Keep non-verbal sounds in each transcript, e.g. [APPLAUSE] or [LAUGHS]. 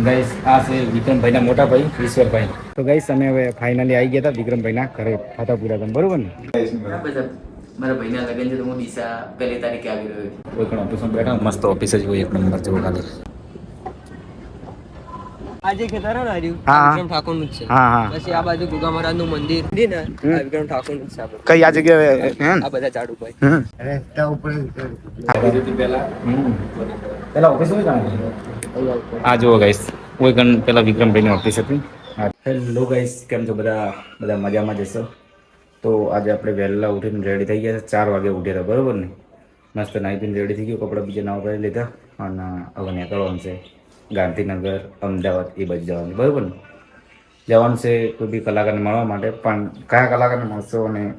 અને ગાઈસ આ છે વિક્રમભાઈના મોટા ભાઈ ઈશ્વરભાઈ. તો ગાઈસ અમે હવે ફાઇનલી આવી ગયા હતા વિક્રમભાઈના ઘરે ફાતાપુરા ગામ બરોબર ને? મારા ભાઈના લગ્ન છે તો હું ડીસા પહેલી તારીખે આવી રહ્યો છું. કોઈ પણ ઓફિસમાં બેઠા મસ્ત ઓફિસ જ હોય એક નંબર જેવું ખાલી. આજે ખેતર ને હાર્યું હા, હા. વિક્રમ ઠાકોરનું જ છે. હા હા. પછી આ બાજુ ગુગા મહારાજનું મંદિર ને વિક્રમ ઠાકોરનું છે કઈ આ જગ્યાએ આ બધા ઝાડ ઉપર. પેલા ઓફિસ હોય આ જુઓ ગાઈસ કોઈ ગણ પેલા વિક્રમભાઈની ઓફિસ હતી. હેલો ગાઈસ કેમ છો બધા? બધા મજામાં જશો તો આજે આપણે વહેલા ઉઠીને રેડી થઈ ગયા ચાર વાગે ઉઠ્યા હતા, બરોબર ને? મસ્ત નાહી પીને રેડી થઈ ગયું, કપડાં બીજા નવા કરી લીધા અને હવે નીકળવાનું છે ગાંધીનગર, અમદાવાદ, એ બાજુ જવાનું, બરાબર ને? જવાનું છે કોઈ બી કલાકારને મળવા માટે, પણ કયા કલાકારને મળશો અને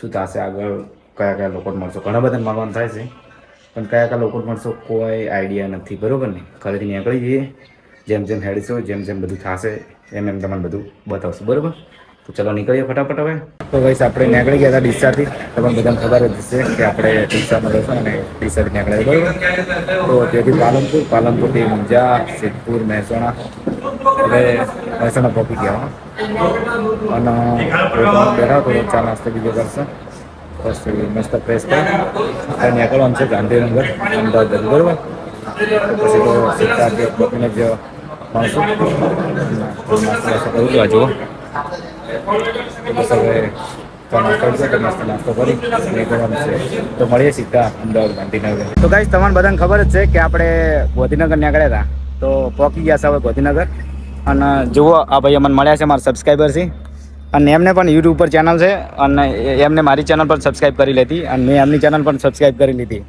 શું થશે આગળ, કયા કયા લોકોને મળશો? ઘણા બધાને મળવાનું થાય છે. પણ કયા કયા લોકો મળશો કોઈ આઈડિયા નથી. બરાબર ને? ઘરેથી નીકળી જઈએ. જેમ જેમ હેડશો જેમ જેમ બધું થશે, એમ એમ તમને બધું બતાવશું. બરાબર? તો ચલો નીકળીએ ફટાફટ હવે. તો ભાઈ આપણે નીકળી ગયા હતા ડીસાથી. તમને બધાને ખબર જ હશે કે આપણે ડીસામાં રહેશું અને ડીસાથી નીકળ્યા બરાબર? તો ત્યાંથી પાલનપુર પાલનપુરથી ઊંઝા સિદ્ધપુર, મહેસાણા હવે મહેસાણા પહોંચી ગયા. અને બેઠા તો ચા નાસ્તો બીજો કરશે. પછી મસ્ત ફ્રેશ કરી અને નીકળવાનું છે ગાંધીનગર અમદાવાદ બરોબર પછી તો સીધા જે પહોંચીને જ જુઓ બસ હવે દે, મસ્ત નાસ્તો કરી નીકળવાનું છે તો મળીએ સીધા અમદાવાદ ગાંધીનગર તો ગાઈશ તમને બધાને ખબર જ છે કે આપણે ગોધીનગર નીકળ્યા હતા. તો પહોંચી ગયા છે હવે ગોધીનગર. અને જુઓ આ ભાઈ અમને મળ્યા છે મારા સબસ્ક્રાઈબર છે અને એમને પણ યુટ્યુબ પર ચેનલ છે અને એમને મારી ચેનલ પર સબસ્ક્રાઈબ કરી લીધી અને મેં એમની ચેનલ પણ સબસ્ક્રાઈબ કરી લીધી.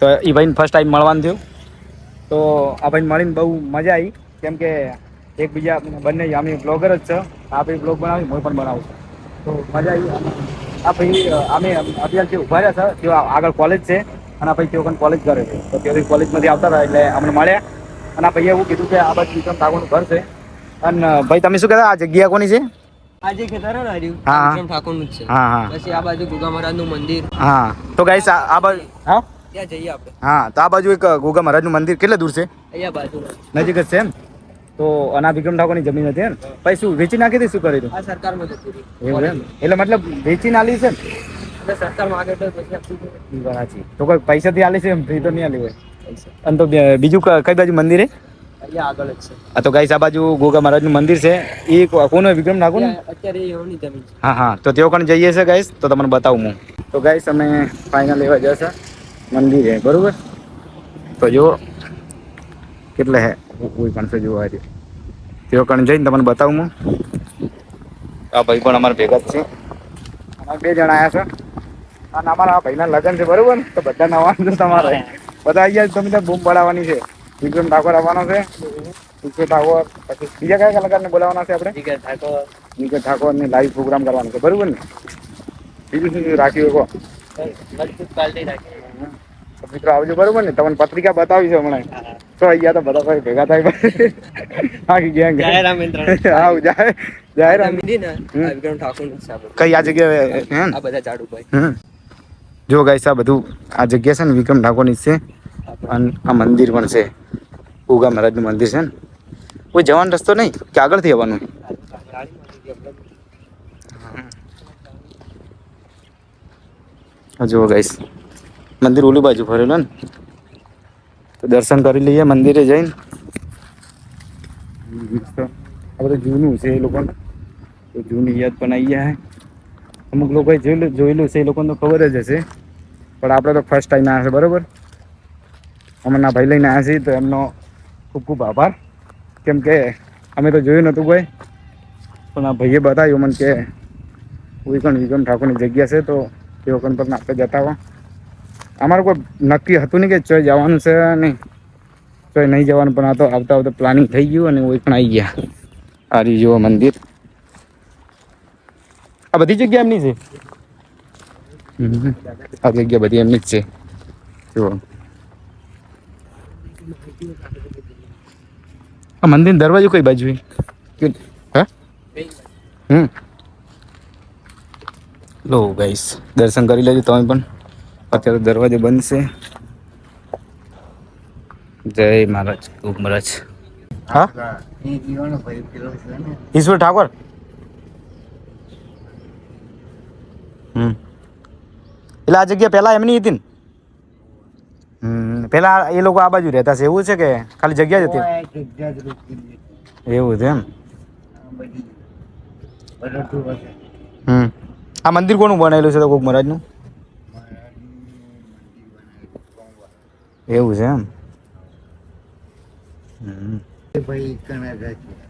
તો એ ભાઈને ફર્સ્ટ ટાઈમ મળવાનું થયું. તો આ ભાઈને મળીને બહુ મજા આવી. કેમ કે એકબીજા બંને અમે બ્લોગર જ છે. આ ભાઈ બ્લોગ બનાવી, હું પણ બનાવું તો મજા આવી. આ ભાઈ અમે અત્યારે જે ઊભા રહ્યા છે, તેઓ આગળ કોલેજ છે અને આ ભાઈ તેઓ કોલેજ કરે છે. તો તેઓ કોલેજમાંથી આવતા હતા એટલે અમને મળ્યા. અને આ ભાઈએ એવું કીધું કે આ બાજુ વિક્રમ ઠાકોરનું ઘર છે. અને ભાઈ, તમે શું કહેતા? આ જગ્યા કોની છે? આજે ખેતર હાર્યું હા, હા. ઠાકોરનું છે. હા હા. પછી આ બાજુ ગુગા મહારાજનું મંદિર. હા. તો ગાઈસ આ આ બાજુ હા? ત્યાં જઈએ આપણે. હા તો આ બાજુ એક ગોગા મહારાજનું મંદિર કેટલે દૂર છે? અહીંયા બાજુ. નજીક જ છે એમ? તો અના વિક્રમ ઠાકોરની જમીન હતી એમ? પછી શું વેચી નાખી હતી શું જતી એવું એમ? એટલે મતલબ વેચીને આલી છે ને એટલે સરકારમાં આગળ તો કોઈ પૈસાથી આલી છે એમ? ફ્રી તો નહીં આલી હોય. અને તો બીજું કઈ બાજુ મંદિર છે આગળ જ છે. આ તો ગાઈસ આ બાજુ ગોગા મહારાજનું મંદિર છે. એ કોનું વિક્રમ નાખું ને અત્યારે એની જમીન છે. હા હા. તો તેઓ પણ જઈએ છે ગાઈસ તો તમને બતાવું હું. તો ગાઈસ અમે ફાઇનલ લેવા જશે મંદિર બરોબર? તો જુઓ કેટલે હે. કોઈ પણ છે જોવા છે તેઓ કણ જઈને તમને બતાવું હું. આ ભાઈ પણ અમારા ભેગા જ છે. અમારા બે જણા આવ્યા છે. અને અમારા આ ભાઈના લગ્ન છે બરોબર તો બધા નવાનું તમારે. બધા અહીંયા જ તમે ત્યાં બૂમ પડાવવાની છે. વિક્રમ ઠાકોર આવવાનો છે. વિક્રમ ઠાકોર પછી બીજા કયા કલાકારને બોલાવવાના છે આપણે? છે ઠાકોર. નીકળ ઠાકોર ને લાઈવ પ્રોગ્રામ કરવાનો છે. બરોબર ને? બીજું શું રાખ્યું કહો. મિત્રો આવજો બરોબર ને? તમને પત્રિકા બતાવી છે હમણાં. તો અહીંયા તો બધા ભાઈ ભેગા થાય. આખી ગેંગ આવ જાય ને. આ વિક્રમ ઠાકોરનું. કઈ આ જગ્યાએ હે ને? આ બધા ઝાડ ઉપર. જો ગાઈસ આ બધું આ જગ્યા છે ને વિક્રમ ઠાકોરની છે. આ મંદિર પણ છે. ઉગા મહારાજનું મંદિર છે ને. કોઈ જવાનો રસ્તો નહીં. કે આગળથી આવવાનું. જુઓ ગાઈસ, મંદિર ઓલી બાજુ ફરેલું ને. તો દર્શન કરી લઈએ મંદિરે જઈને. આ બધું જૂનું છે એ લોકોને. જૂની યાદ પણ આવી ગયા અમુક લોકોએ જોયેલું જોયેલું છે, એ લોકોને તો ખબર જ હશે. પણ આપણે તો ફર્સ્ટ ટાઈમ આવ્યા છે, બરોબર? અમારના ભાઈ લઈને આવ્યા છીએ તો એમનો ખૂબ ખૂબ આભાર. કેમ કે અમે તો જોયું નહોતું કોઈ પણ આ ભાઈએ બતાવ્યું મને કે વિકણ વિક્રમ ઠાકોરની જગ્યા છે તો તે વખત પર આપણે જતા હો અમારું કોઈ નક્કી હતું નહીં કે ચોય જવાનું છે નહીં ચોય નહીં જવાનું પણ આ તો આવતા આવતા પ્લાનિંગ થઈ ગયું અને કોઈ પણ આવી ગયા. આ જુઓ મંદિર. આ બધી જગ્યા એમની છે. આ જગ્યા બધી એમની જ છે. જુઓ. આ મંદિર દરવાજો કઈ બાજુ? હા? હમ. લો ગાઈસ દર્શન કરી લેજો તમે પણ. અત્યારે દરવાજો છે. જય મહારાજ, ખૂબ મહારાજ. હા? ઈશ્વર ઠાકોર? હમ. એટલે આ જગ્યા પહેલા એમની હતી ને? પહેલા એ લોકો આ બાજુ રહેતા છે એવું છે કે ખાલી જગ્યા જ હતી? એવું છે એમ? હમ. આ મંદિર કોનું બનાવેલું છે તો કોક મહારાજનું? એવું છે એમ?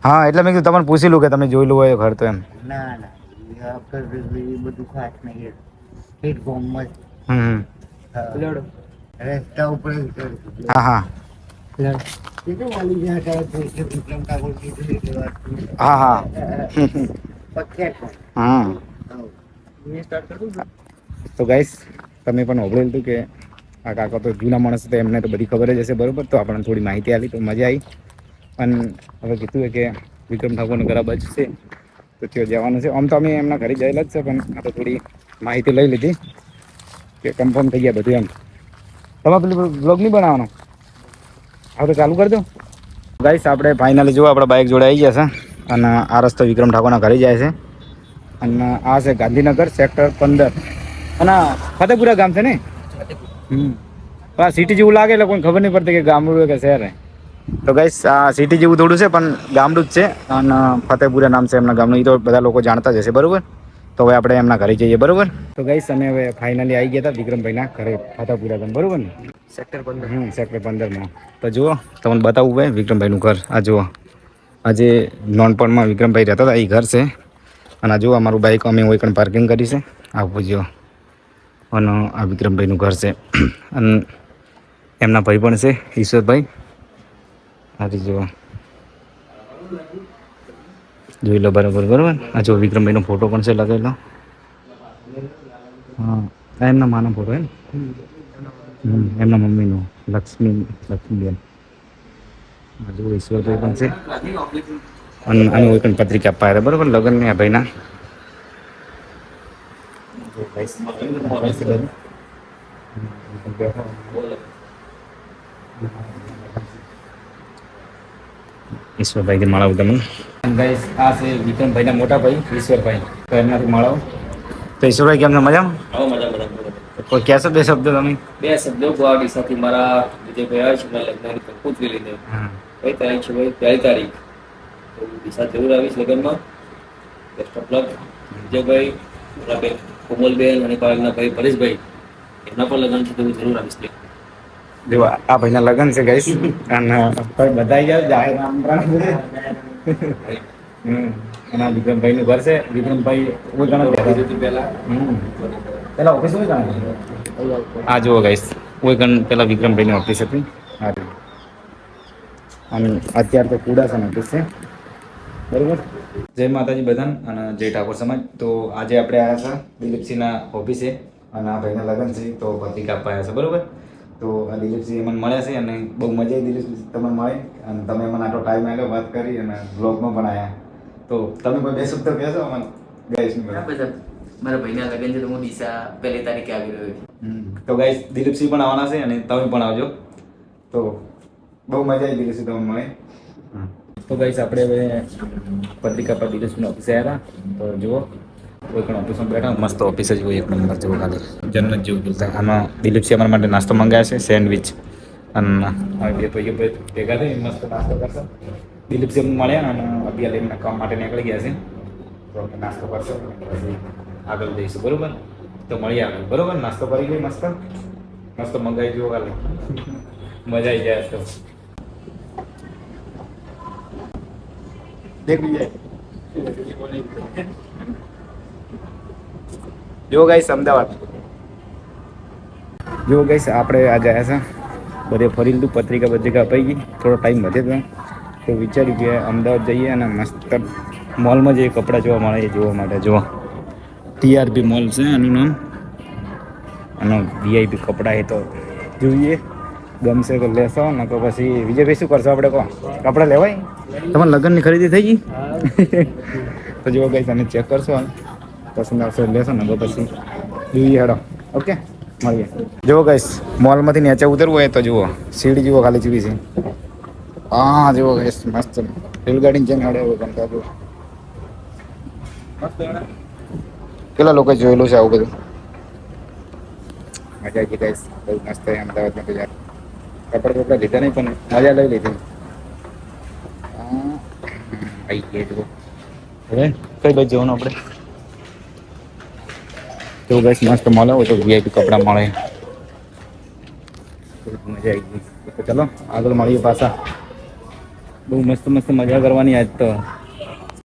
હા એટલે મેં કીધું તમને પૂછી લઉં કે તમે જોયેલું હોય ઘર તો એમ. ના ના. બધું ખાસ નહીં. હમ રસ્તા ઉપર. હા હા. હા હા. હા. તો ગાઈસ તમે પણ હોભળેલું હતું કે આ કાકા તો જૂના માણસ હતા એમને તો બધી ખબર જ હશે બરોબર? તો આપણને થોડી માહિતી આવી તો મજા આવી. અને હવે કીધું કે વિક્રમ ઠાકોરનું ઘર બાજુ છે તો ત્યાં જવાનું છે. આમ તો અમે એમના ઘરે જયેલા જ છે પણ આ તો થોડી માહિતી લઈ લીધી કે કન્ફર્મ થઈ ગયા બધું એમ. તમારે પેલું બ્લોગ નહીં બનાવવાનો? હા તો ચાલુ કરી દો. ગાઈસ આપણે ફાઇનલી જુઓ, આપણા બાઇક જોડે આવી જશે અને આ રસ્તો વિક્રમ ઠાકોરના ઘરે જાય છે. અને આ છે ગાંધીનગર સેક્ટર પંદર. અને ફતેપુરા ગામ છે ને? હમ. સિટી જેવું લાગે એટલે કોઈ ખબર નહીં પડતી કે ગામડું કે શહેર તો ગાઈસ આ સિટી જેવું થોડું છે, પણ ગામડું જ છે. અને ફતેપુરા નામ છે એમના ગામનું. એ તો બધા લોકો જાણતા જ હશે, બરોબર? તો હવે આપણે એમના ઘરે જઈએ બરોબર? તો ગઈ અમે હવે ફાઇનલી આવી ગયા હતા વિક્રમભાઈના ઘરે ફાતાપુરા ગામ બરોબર ને? સેક્ટર પંદર. હમ સેક્ટર પંદરમાં. તો જુઓ તમને બતાવવું ભાઈ વિક્રમભાઈનું ઘર. આ જુઓ આજે નોનપણમાં વિક્રમભાઈ રહેતા હતા એ ઘર છે. અને આ જુઓ અમારું બાઇક અમે હોય પણ પાર્કિંગ કરી છે. આવું જુઓ. અને આ વિક્રમભાઈનું ઘર છે. અને એમના ભાઈ પણ છે ઈશ્વરભાઈ. હારી જુઓ. જોઈ લો બરાબર બરાબર? આ જો વિક્રમભાઈનો ફોટો પણ છે લગાવેલો. હા એમના માનો ફોટો એમ એમના મમ્મીનો, લક્ષ્મી, લક્ષ્મીબેન. આ જો ઈશ્વરભાઈ પણ છે. અને આની કોઈ પણ પત્રિકા અપાય આવ્યા, બરાબર? લગ્નની આ ભાઈના. ઈશ્વરભાઈ માળા તમને ગાઈસ આ છે વિક્રમભાઈના મોટા ભાઈ ઈશ્વરભાઈ. તો એમનાથી મળાવો તો ઈશ્વરભાઈ કેમ મજામાં? આવો મજા મજા કોઈ કહેશો બે શબ્દ તમે? બે શબ્દો ગુવાહાટી સાથે મારા જે ભાઈ આવે છે મારા લગ્નની કંકોત્રી લઈને. કઈ તારીખ છે ભાઈ પહેલી તારીખ. તો દિશા જરૂર આવીશ લગ્નમાં. બેસ્ટ ઓફ લક વિજયભાઈ મારા બેન કોમલબેન અને પાલકના ભાઈ પરેશભાઈ એમના પણ લગ્ન છે તો હું જરૂર આવીશ જો આ ભાઈના લગ્ન છે ગાઈસ [LAUGHS] અને ભાઈ બધાઈ ગયા જાહેર હમ. વિક્રમભાઈ નું ઘર છે વિક્રમભાઈ ઓળખાણ પહેલા પહેલા ઓફિસ ઓળખાણ આ જુઓ ગાઈસ ઓળખાણ પહેલા વિક્રમભાઈની ઓફિસ હતી. અને અત્યારે તો કુડાસન ઓફિસ છે. બરોબર? જય માતાજી બધાને અને જય ઠાકોર સમાજ. તો આજે આપણે આવ્યા છે દિલીપસિંહના ઓફિસે અને આ ભાઈના લગ્ન છે. તો પત્રિકા આપવા આવ્યા છે. બરોબર? તો આ દિલીપસિંહ મને મળ્યા છે અને બહુ મજા આવી દિલીપસિંહ તમને મળે. અને તમે મને આટલો ટાઈમ આવ્યો વાત કરી અને બ્લોગમાં પણ આવ્યા તો તમે કોઈ બે શબ્દ કહેશો? મને ગાઈસની હા બધા મારા ભાઈના લગ્ન છે તો હું દિશા પહેલી તારીખે આવી રહ્યો છું. તો ગાઈશ દિલીપસિંહ પણ આવવાના છે અને તમે પણ આવજો. તો બહુ મજા આવી દિલીપસિંહ તમને મળે. તો ગાઈશ આપણે હવે પત્રિકા પર દિલીપસિંહ ઓફિસે આવ્યા તો જુઓ. કોઈ પણ ઓફિસમાં બેઠા મસ્ત ઓફિસ જ હોય એક નંબર જેવું ખાલી. જન્નત જેવું બોલતા. આમાં દિલીપસિંહ અમારા માટે નાસ્તો મંગાવ્યા છે સેન્ડવિચ અને બે ભાઈઓ ભેગા થઈ મસ્ત નાસ્તો કરશે. દિલીપસિંહ મળ્યા અને અભિયાલ એમના કામ માટે નીકળી ગયા છે. તો અમે નાસ્તો કરશો પછી આગળ જઈશું બરોબર? તો મળીએ આગળ બરોબર? નાસ્તો કરી ગઈ મસ્ત. મસ્ત મંગાવી જુઓ કાલે [LAUGHS] મજા આવી જાય તો. જો ગાઈસ અમદાવાદ. જો ગાઈસ આપણે આ આવ્યા છે. બધે ફરી લીધું પત્રિકા પત્રિકા અપાઈ ગઈ. થોડો ટાઈમ વધે તો. તો વિચાર્યું કે અમદાવાદ જઈએ અને મસ્ત મોલમાં જે કપડાં જોવા મળે એ જોવા માટે. જોવા ટીઆરપી મોલ છે એનું નામ. અને વીઆઈપી કપડાં એ તો જોઈએ. ગમશે તો લેશો ને તો પછી વિજયભાઈ શું કરશો આપણે કહો? કપડાં લેવાય? તમારે લગ્નની ખરીદી થઈ ગઈ? [LAUGHS] તો જો ગાઈસ તમે ચેક કરશો. પસંદ આવશે લેશો ને તો પછી જોઈએ હેડો. ઓકે મળીએ. જુઓ કઈશ મોલમાંથી નીચે ઉતરવું હોય તો જુઓ. સીડી જુઓ ખાલી ચીવી છે. હા જુઓ કઈશ મસ્ત. રેલગાડી જેમ હેડે એવું આ જુઓ. કેટલા લોકો જોયેલું છે આવું બધું? મજા આવી ગઈ બહુ મસ્ત અમદાવાદમાં તો યાર. કપડા કપડા લીધા નહીં પણ મજા લઈ લીધી. આવી ગયા જુઓ. હવે કઈ બાજુ જવાનું આપણે? તો બસ મસ્ત મળે હોય તો વીઆઈપી કપડાં મળે. મજા આવી ગઈ તો ચલો, આગળ મળીએ પાછા. બહુ મસ્ત મસ્ત મજા કરવાની આજ તો.